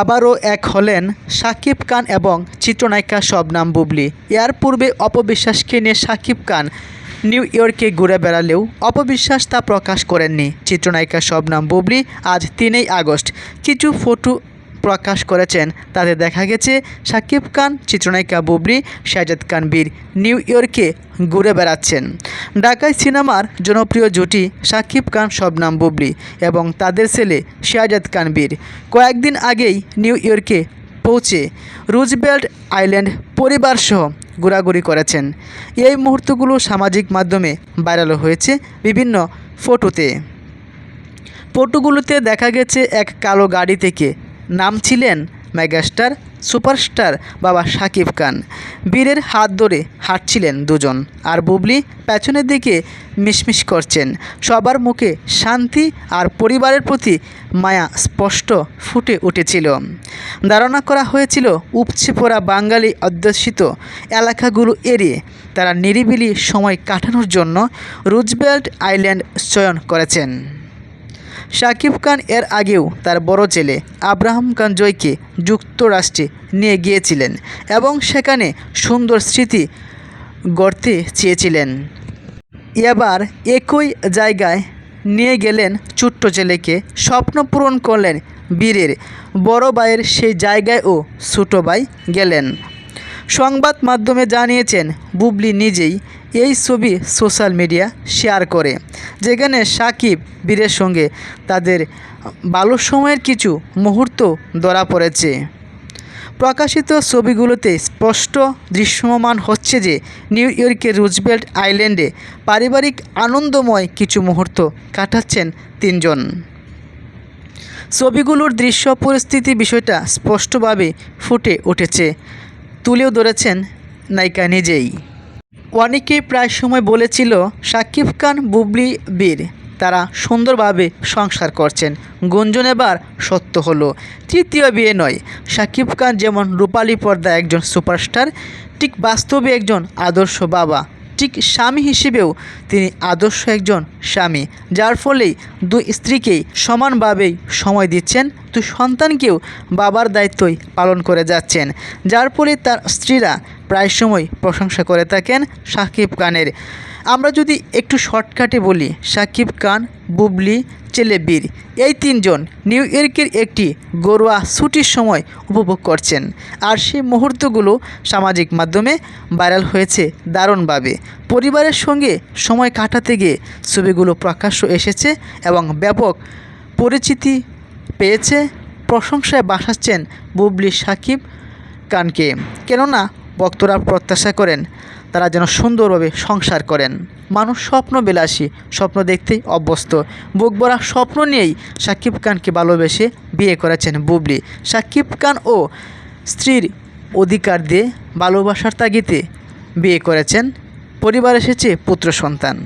আবারও এক হলেন সাকিব খান এবং চিত্রনায়িকা শবনাম বুবলি। এর পূর্বে অপবিশ্বাসকে নিয়ে সাকিব খান নিউ ইয়র্কে ঘুরে বেড়ালেও অপবিশ্বাস তা প্রকাশ করেননি। চিত্রনায়িকা শবনাম বুবলি আজ তিনই আগস্ট। কিছু ফটো প্রকাশ করেছেন। তাতে দেখা গেছে, সাকিব খান, চিত্রনায়িকা বুবলি শাহজাদ খান বীর নিউ ইয়র্কে ঘুরে বেড়াচ্ছেন। ঢাকায় সিনেমার জনপ্রিয় জুটি সাকিব খান শবনাম বুবলি এবং তাদের ছেলে শাহজাদ খান বীর। কয়েকদিন আগেই নিউ ইয়র্কে পৌঁছে রুজবেল্ট আইল্যান্ড পরিবারসহ ঘোরাঘুরি করেছেন। এই মুহূর্তগুলো সামাজিক মাধ্যমে ভাইরাল হয়েছে বিভিন্ন ফটোতে। ফটোগুলোতে দেখা গেছে, এক কালো গাড়ি থেকে নামছিলেন মেগাস্টার, সুপারস্টার বাবা শাকিব খান। বীরের হাত ধরে হাঁটছিলেন দুজন আর বুবলি পেছনের দিকে মিশমিশ করছেন। সবার মুখে শান্তি আর পরিবারের প্রতি মায়া স্পষ্ট ফুটে উঠেছিল। ধারণা করা হয়েছিল, উপচে পড়া বাঙালি অধ্যুষিত এলাকাগুলো এড়িয়ে তারা নিরিবিলি সময় কাটানোর জন্য রুজবেল্ট আইল্যান্ড চয়ন করেছেন। শাকিব খান এর আগেও তার বড় ছেলে আব্রাহাম খান জয়কে যুক্তরাষ্ট্রে নিয়ে গিয়েছিলেন এবং সেখানে সুন্দর স্মৃতি গড়তে চেয়েছিলেন। এবার একই জায়গায় নিয়ে গেলেন ছোট্ট ছেলেকে, স্বপ্ন পূরণ করলেন বীরের। বড় ভাইয়ের সেই জায়গায়ও ছোটো ভাই গেলেন। সংবাদ মাধ্যমে জানিয়েছেন, বুবলি নিজেই এই ছবি সোশ্যাল মিডিয়া শেয়ার করে, যেখানে সাকিব, বীরের সঙ্গে তাদের ভালো সময়ের কিছু মুহূর্ত ধরা পড়েছে। প্রকাশিত ছবিগুলোতে স্পষ্ট দৃশ্যমান হচ্ছে যে, নিউ ইয়র্কের রুজবেল্ট আইল্যান্ডে পারিবারিক আনন্দময় কিছু মুহূর্ত কাটাচ্ছেন তিনজন। ছবিগুলোর দৃশ্য পরিস্থিতি বিষয়টা স্পষ্টভাবে ফুটে উঠেছে। তুলেও ধরেছেন নায়িকা নিজেই। অনেকেই প্রায় সময় বলেছিল, সাকিব খান বুবলি বীর, তারা সুন্দরভাবে সংসার করছেন। গুঞ্জন এবার সত্য হল, তৃতীয় বিয়ে নয়। সাকিব খান যেমন রূপালী পর্দা একজন সুপারস্টার, ঠিক বাস্তবে একজন আদর্শ বাবা। ঠিক স্বামী হিসেবেও তিনি আদর্শ একজন স্বামী, যার ফলে দুই স্ত্রীকেই সমানভাবেই সময় দিচ্ছেন। দুই সন্তানকেও বাবার দায়িত্বই পালন করে যাচ্ছেন, যার ফলে তার স্ত্রীরা প্রায় সময় প্রশংসা করে থাকেন সাকিব খানের। আমরা যদি একটু শর্টকাটে বলি, সাকিব খান, বুবলি ছেলে বীর এই তিনজন নিউ ইয়র্কের একটি গরুয়া ছুটির সময় উপভোগ করছেন। আর সেই মুহূর্তগুলো সামাজিক মাধ্যমে ভাইরাল হয়েছে দারুণভাবে। পরিবারের সঙ্গে সময় কাটাতে গিয়ে ছবিগুলো প্রকাশ্য এসেছে এবং ব্যাপক পরিচিতি পেয়েছে। প্রশংসায় বাসাচ্ছেন বুবলি সাকিব কানকে কেননা ভক্তরা প্রত্যাশা করেন, তারা যেন সুন্দরভাবে সংসার করেন। মানুষ স্বপ্ন বিলাসী, স্বপ্ন দেখতেই অভ্যস্ত। বুক ভরা স্বপ্ন নিয়েই সাকিব খানকে ভালোবেসে বিয়ে করেছেন বুবলি। সাকিব খান ও স্ত্রীর অধিকার দিয়ে ভালোবাসার তাগিতে বিয়ে করেছেন পরিবার এসেছে পুত্র সন্তান।